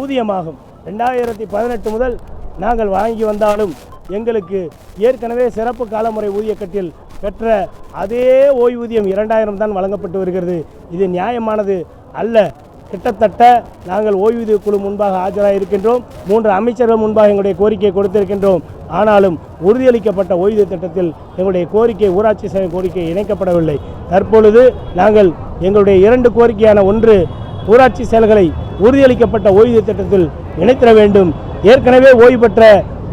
ஊதியமாகும். ரெண்டாயிரத்தி பதினெட்டு முதல் நாங்கள் வாங்கி வந்தாலும் எங்களுக்கு ஏற்கனவே சிறப்பு காலமுறை ஊதியக்கட்டில் பெற்ற அதே ஓய்வூதியம் இரண்டாயிரம் தான் வழங்கப்பட்டு வருகிறது. இது நியாயமானது அல்ல. கிட்டத்தட்ட நாங்கள் ஓய்வூதிய குழு முன்பாக ஆஜராக இருக்கின்றோம். மூன்று அமைச்சர்கள் முன்பாக எங்களுடைய கோரிக்கையை கொடுத்திருக்கின்றோம். ஆனாலும் உறுதியளிக்கப்பட்ட ஓய்வூதிய திட்டத்தில் எங்களுடைய கோரிக்கை ஊராட்சி சேவை கோரிக்கை இணைக்கப்படவில்லை. தற்பொழுது நாங்கள் எங்களுடைய இரண்டு கோரிக்கையான ஒன்று ஊராட்சி செயல்களை உறுதியளிக்கப்பட்ட ஓய்வூதிய திட்டத்தில் இணைத்திட வேண்டும். ஏற்கனவே ஓய்வு பெற்ற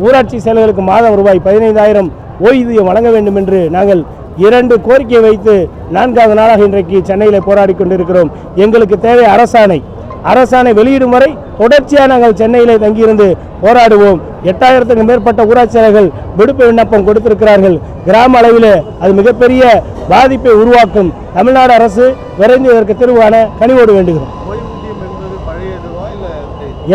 ஊராட்சி செயல்களுக்கு மாதம் ரூபாய் பதினைந்தாயிரம் ஓய்வூதியம் வழங்க வேண்டும் என்று நாங்கள் இரண்டு கோரிக்கையை வைத்து நான்காவது நாளாக இன்றைக்கு சென்னையில் போராடி கொண்டிருக்கிறோம். எங்களுக்கு தேவை அரசாணை. அரசாணை வெளியிடும் வரை தொடர்ச்சியாக நாங்கள் சென்னையிலே தங்கியிருந்து போராடுவோம். எட்டாயிரத்துக்கு மேற்பட்ட ஊராட்சி செயலர்கள் விடுப்பு விண்ணப்பம் கொடுத்திருக்கிறார்கள். கிராம அளவில் அது மிகப்பெரிய பாதிப்பை உருவாக்கும். தமிழ்நாடு அரசு விரைந்து இதற்கு தீர்வான கனிவோடு வேண்டுகிறோம் ஓய்வூதியம் என்பது பழையதுவா இல்லை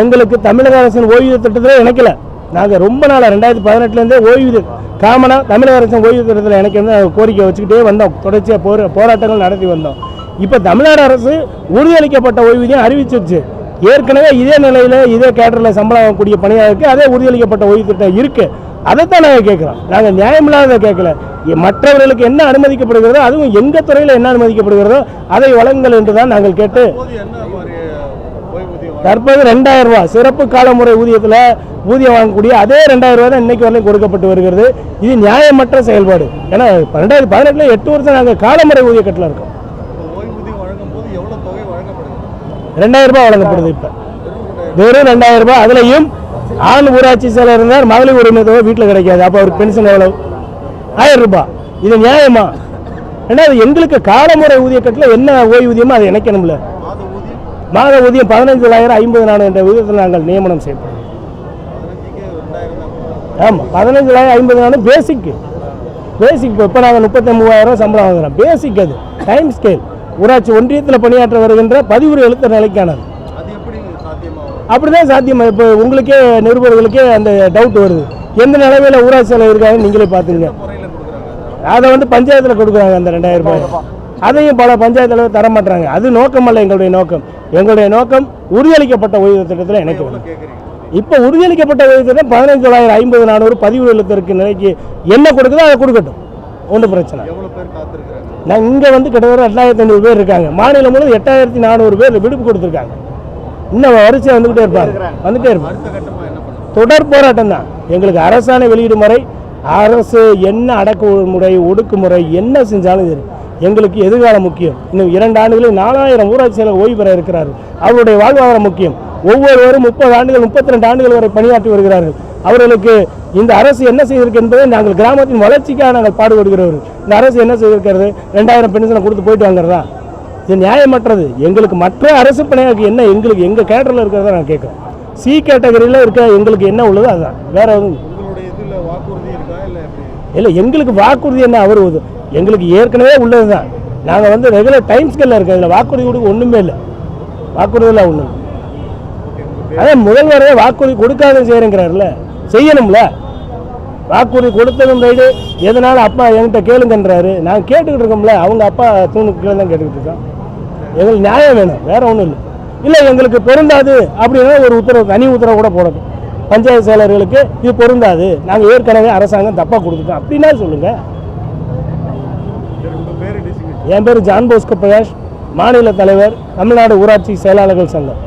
எங்களுக்கு தமிழக அரசின் ஓய்வூதிய திட்டத்தில் இணைக்கல. நாங்கள் ரொம்ப நாளாக ரெண்டாயிரத்தி பதினெட்டுலேருந்தே ஓய்வூதிய காமனாக தமிழக அரசின் ஓய்வூதிய திட்டத்தில் இணைக்கணும்னு நாங்கள் கோரிக்கை வச்சுக்கிட்டே வந்தோம். தொடர்ச்சியாக போர் போராட்டங்கள் நடத்தி வந்தோம். இப்போ தமிழ்நாடு அரசு உறுதியளிக்கப்பட்ட ஓய்வூதியம் அறிவிச்சிருச்சு. ஏற்கனவே இதே நிலையில் இதே கேட்டரில் சம்பளம் வாங்கக்கூடிய பணியாளருக்கு அதே உறுதியளிக்கப்பட்ட ஓய்வு திட்டம் இருக்குது அதைத்தான் நாங்கள் கேட்குறோம். நாங்கள் நியாயமில்லாத கேட்கல. மற்றவர்களுக்கு என்ன அனுமதிக்கப்படுகிறதோ அதுவும் எங்கள் துறையில் என்ன அனுமதிக்கப்படுகிறதோ அதை வழங்குங்கள் என்று தான் நாங்கள் கேட்டு இப்போது என்ன மாதிரி ஓய்வூதியம் தற்போது ரெண்டாயிரம் ரூபாய். சிறப்பு காலமுறை ஊதியத்தில் ஊதியம் வாங்கக்கூடிய அதே ரெண்டாயிரம் ரூபாய் தான் இன்னைக்கு வரையும் கொடுக்கப்பட்டு வருகிறது. இது நியாயமற்ற செயல்பாடு. ஏன்னா ரெண்டாயிரத்தி பதினெட்டுல எட்டு வருஷம் நாங்கள் காலமுறை ஊதிய கட்டில் இருக்கோம். ரெண்டாயிரம் ரூபாய் வழங்கப்படுது இப்போ. வெறும் ரெண்டாயிரம் ரூபாய். அதுலேயும் ஆண் ஊராட்சி செயலர் இருந்தால் மகளிர் உரிமை தொகை வீட்டில் கிடைக்காது. அப்போ அவருக்கு பென்ஷன் எவ்வளவு? ஆயிரம் ரூபாய். இது நியாயமா? ரெண்டாவது எங்களுக்கு காலமுறை ஊதிய என்ன ஓய்வூதியமோ அதை இணைக்கணும்ல. மாத ஊதியம் மாத தொள்ளாயிரம் ஐம்பது நாள் என்ற விதத்தில் நாங்கள் நியமனம் செய்யப்படும் ஆமாம் பதினைஞ்சு தொள்ளாயிரம் ஐம்பது நானூறு பேசிக்கு பேசிக் இப்போ நாங்கள் முப்பத்தி மூவாயிரம் சம்பளம் வாங்குறோம். பேசிக் அது. டைம் ஸ்கேல் ஊராட்சி ஒன்றியத்தில் பணியாற்ற வருகின்ற பதிவுரை எழுத்த நிலைக்கானது. அது அப்படிதான் சாத்தியம். இப்போ உங்களுக்கே நிருபர்களுக்கே அந்த டவுட் வருது. எந்த நிலவையில் ஊராட்சி செலவு இருக்காங்கன்னு நீங்களே பார்த்துங்க அதை வந்து பஞ்சாயத்தில் கொடுக்குறாங்க அந்த ரெண்டாயிரம் ரூபாய். அதையும் பல பஞ்சாயத்தில் தர மாட்டாங்க அது நோக்கம் அல்ல எங்களுடைய நோக்கம். எங்களுடைய நோக்கம் உறுதியளிக்கப்பட்ட ஓய்வு திட்டத்தில் இணைக்க இப்போ உறுதியளிக்கப்பட்ட ஓய்வு திட்டம் பதினஞ்சு தொள்ளாயிரம் ஐம்பது நானூறு பதிவு எழுத்திற்கு நிலைக்கு என்ன கொடுக்குதோ அதை கொடுக்கட்டும். ஒன்றும் பிரச்சனை நான் இங்கே வந்து கிட்டத்தட்ட ரெண்டாயிரத்தி ஐநூறு பேர் இருக்காங்க. மாநிலம் முழுவதும் எட்டாயிரத்தி நானூறு பேர் விடுப்பு கொடுத்துருக்காங்க. இன்னும் வரிசையாக வந்துக்கிட்டே இருப்பாங்க. வந்துட்டே இருப்பாங்க. தொடர் போராட்டம் தான். எங்களுக்கு அரசாணை வெளியிடும் வரை அரசு என்ன அடக்குமுறை ஒடுக்குமுறை என்ன செஞ்சாலும் சரி. எங்களுக்கு எதிர்காலம் முக்கியம். இன்னும் இரண்டு ஆண்டுகளில் நாலாயிரம் ஊராட்சி செயலர் ஓய்வு பெற இருக்கிறார்கள். அவருடைய வாழ்வாதாரம் முக்கியம். ஒவ்வொருவரும் முப்பது ஆண்டுகள் முப்பத்தி ரெண்டு ஆண்டுகள் வரை பணியாற்றி வருகிறார்கள். அவர்களுக்கு இந்த அரசு என்ன செய்திருக்கு என்பதை நாங்கள் கிராமத்தின் வளர்ச்சிக்காக நாங்கள் பாடுபடுகிறவர்கள் இந்த அரசு என்ன செய்திருக்கிறது? ரெண்டாயிரம் பென்ஷனை கொடுத்து போயிட்டு வாங்குறதா? இது நியாயமற்றது. எங்களுக்கு மற்ற அரசு பணியாளருக்கு என்ன எங்களுக்கு எங்கள் கேட்டரில் இருக்கிறத நான் கேட்குறோம். சி கேட்டகரியில் இருக்க எங்களுக்கு என்ன உள்ளதோ அதுதான். வேற எதுவும் இல்லை. எங்களுக்கு வாக்குறுதி என்ன? அவர் எங்களுக்கு ஏற்கனவே உள்ளது தான் நாங்கள் வந்து ரெகுலர் டைம் ஸ்கேலில் இருக்கோம். இதில் வாக்குறுதி கொடுக்க ஒன்றுமே இல்லை. வாக்குறுதியெல்லாம் ஒன்றும் இல்லை. அதான் முதல்வரே வாக்குறுதி கொடுக்காத செய்கிறேங்கிறாருல செய்யணும்ல. வாக்குறுதி கொடுத்ததும் ரைடு எதனால அப்பா என்கிட்ட கேளுங்கன்றாரு. நான் கேட்டுக்கிட்டு இருக்கோம்ல. அவங்க அப்பா தூணுக்கு கீழே தான் கேட்டுக்கிட்டு இருக்கோம் எங்களுக்கு நியாயம் வேணும். வேற ஒன்றும் இல்லை. இல்லை எங்களுக்கு பொருந்தாது அப்படின்னா ஒரு உத்தரவு தனி உத்தரவு கூட போடணும். பஞ்சாயத்து செயலர்களுக்கு இது பொருந்தாது. நாங்கள் ஏற்கனவே அரசாங்கம் தப்பாக கொடுத்துட்டோம். அப்படின்னா சொல்லுங்கள் சரி உங்கள் பேர் டிசிங்க என் பேர் ஜான் போஸ்கோ பிரகாஷ். மாநில தலைவர் தமிழ்நாடு ஊராட்சி செயலாளர்கள் சங்கம்.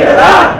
தமிழக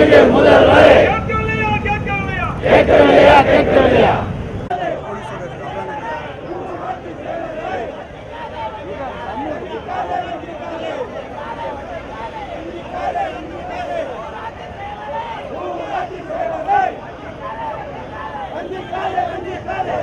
எங்களுக்கு முதல்வர் கேட்கவில்லையா? கேட்கவில்லையா? Hadi, hadi, hadi, hadi.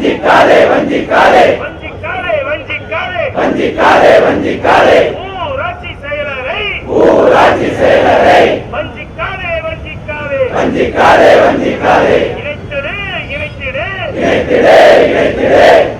வஞ்சிக்காதே வஞ்சிக்காதே. வஞ்சிக்காதே வஞ்சிக்காதே. வஞ்சிக்காதே வஞ்சிக்காதே. ஊராட்சி செயலரை. ஊராட்சி செயலரை. வஞ்சிக்காதே வஞ்சிக்காதே. வஞ்சிக்காதே வஞ்சிக்காதே. இணைத்திடு இணைத்திடே. இணைத்திடே இணைத்திடு.